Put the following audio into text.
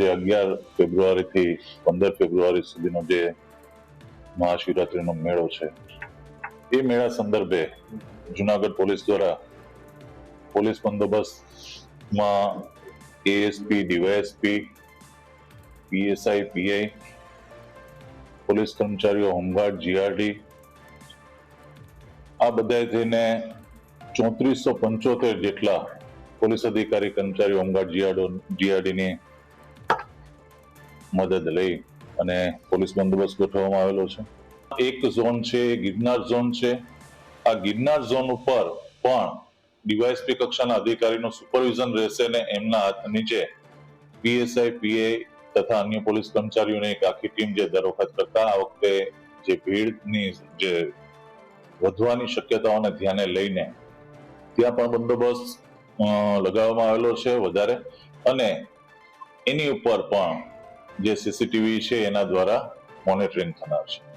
જે અગિયાર ફેબ્રુઆરીથી પંદર ફેબ્રુઆરી સુધીનો જે મહાશિવરાત્રીનો મેળો છે, એ મેળા સંદર્ભે જુનાગઢ પોલીસ દ્વારા police બંદોબસ્તમાં ASP DYSP PSI PI police કર્મચારીઓ, હોમગાર્ડ જીઆરડી આ બધાએ થઈને ચોત્રીસો પંચોતેર જેટલા પોલીસ અધિકારી કર્મચારી હોમગાર્ડ જીઆરડો જીઆરડીની મદદ લઈ અને પોલીસ બંદોબસ્ત ગોઠવવામાં આવેલો છે. એક ઝોન છે, ગિરનાર ઝોન છે. આ ગિરનાર ઝોન ઉપર પણ ડીવાયએસપી કક્ષાના અધિકારીનું સુપરવિઝન રહેશે ને એમના હાથ નીચે પીએસઆઈ, પીએ તથા અન્ય પોલીસ કર્મચારીઓની એક આખી ટીમ જે દર વખત કરતા, આ વખતે જે ભીડની જે વધવાની શક્યતાઓને ધ્યાને લઈને ત્યાં પણ બંદોબસ્ત લગાવવામાં આવેલો છે વધારે. અને એની ઉપર પણ જે સીસીટીવી છે એના દ્વારા મોનિટરિંગ થનાર છે.